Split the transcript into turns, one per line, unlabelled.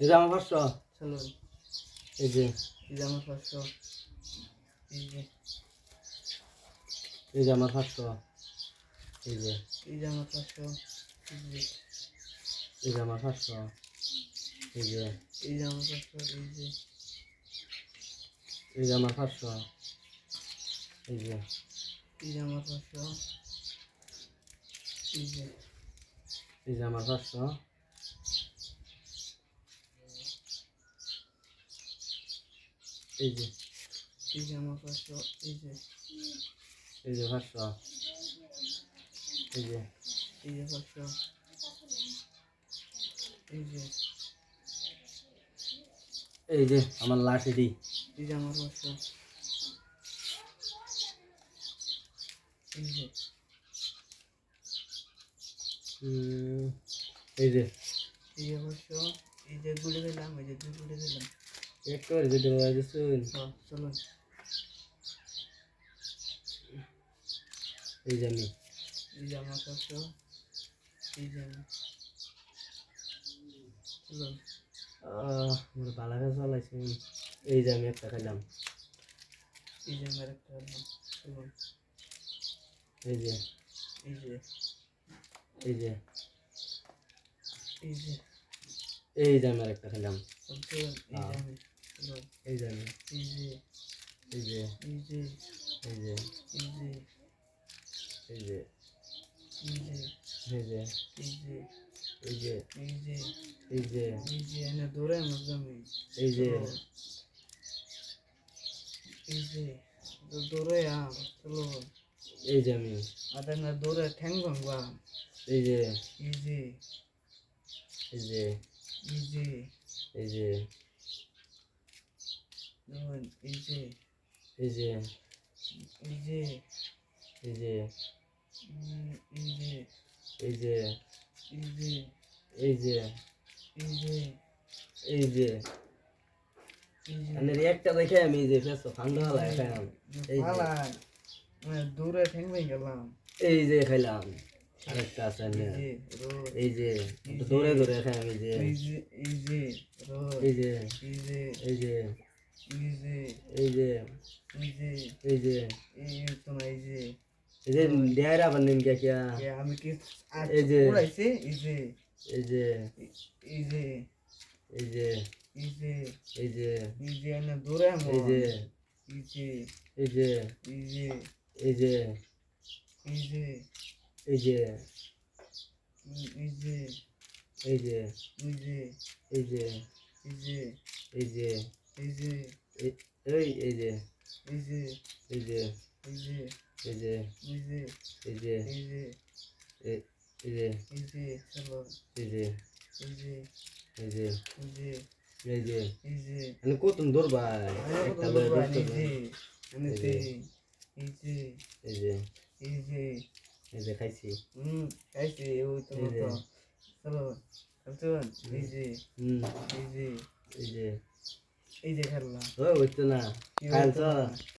এই যে আমার পাঁচশো।
চলো।
এই যে।
এই যে আমার পাঁচশো। এই যে।
এই যে আমার পাঁচশো। এই যে।
এই যে আমার পাঁচশো। এই যে।
এই যে আমার পাঁচশো। এই যে।
এই যে আমার পাঁচশো। এই যে।
এই যে আমার পাঁচশো। এই যে।
এই যে আমার পাঁচশো। এই যে।
এই যে আমার পাঁচশো। এই যে।
এই যে আমার পাঁচশো এই যে।
এই যে পাঁচশো। এই যে।
এই যে পাঁচশো। এই যে।
এই যে আমার লাঠি দি
এই যে আমার পাঁচশো। এই যে।
এই যে।
এই যে এই যে গুলে দিলাম এই যে দুই গুলে দিলাম।
একটু ভিডিও দিচ্ছুন
হ্যাঁ চলো
এই আমি
এই যে আমার এই আমি চলো
আমার বালা কাজ চালাইছি এই যে আমি একটা খাইলাম
এই যে একটা দিলাম চলো
এই যে
এই যে
এই যে
এই যে
এই যে আমার একটা খাইলাম
চলো এই যে
এই আমি
এই যে
এই যে
এই যে
এই যে
এই যে
এই যে
এই যে
এই যে
এই যে
এই যে
এই যে
এই যে
এনে দৌড়ে আমার জমি
এই যে
এই যে দৌড়ে আম চলো
এই যে আমি
আদার না দৌড়ে ঠ্যাং ভাঙবা
এই যে
এই যে
এই যে
এই যে
এই যে
দেখুন, এই যে
এই যে
এই যে
এই যে
এই যে
এই যে
এই যে
এই যে
এই যে
এই যে মানে একটা দেখে আমি যে ফেসো ঠান্ডা লাগে খাইলাম এই যে
মানে ঠ্যাং ভেঙে গেলাম
এই যে খাইলাম আরেকটা আছে
এই। যে
দৌড়ে দৌড়ে খাই আমি যে
এই যে এই যে
এই যে
এই যে
এই যে
এই যে
এই যে
এই যে
এই যে
এই তো না এই যে
এই যে দেয়ার আবার নিম কে
আমি কি
এই যে।
এই যে
এই যে
এই যে
এই যে
এই যে
এই যে
এই যে এনে দৌড়ে আমার
এই যে
এই যে
এই যে
এই যে
এই যে
এই যে
এই যে
এই যে
এই যে
এই যে
এই যে
এই যে
এই যে
এই
এই- যে
এই যে
এই যে
এই যে
এই যে
এই যে
এই যে
এই যে
এই যে
এই যে চলো
এই যে
এই যে
এই যে
এই যে
এই যে
এই যে
আমি কত দূর ভাই একটা লয়ে
আমি
এই যে।
এই যে
এই যে
এই যে
এই যে খাইছি
হুম খাইছে ওই তো। মতো চলো এই যে
হুম
এই যে
এই যে
এই যে খেললাম
ও বুঝতো না।
খেলছ